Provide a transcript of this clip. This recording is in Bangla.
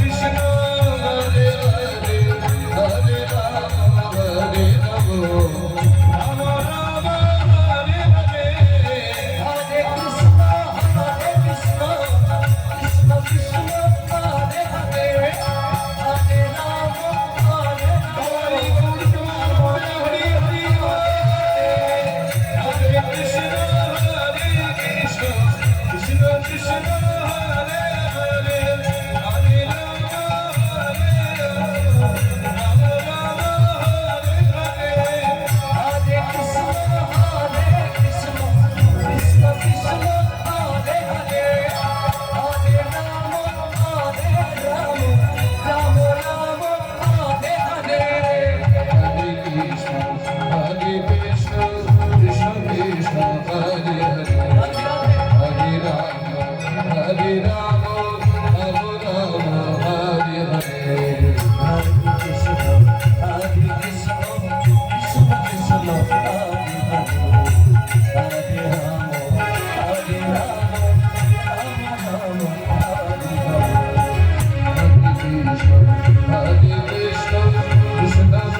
Krishna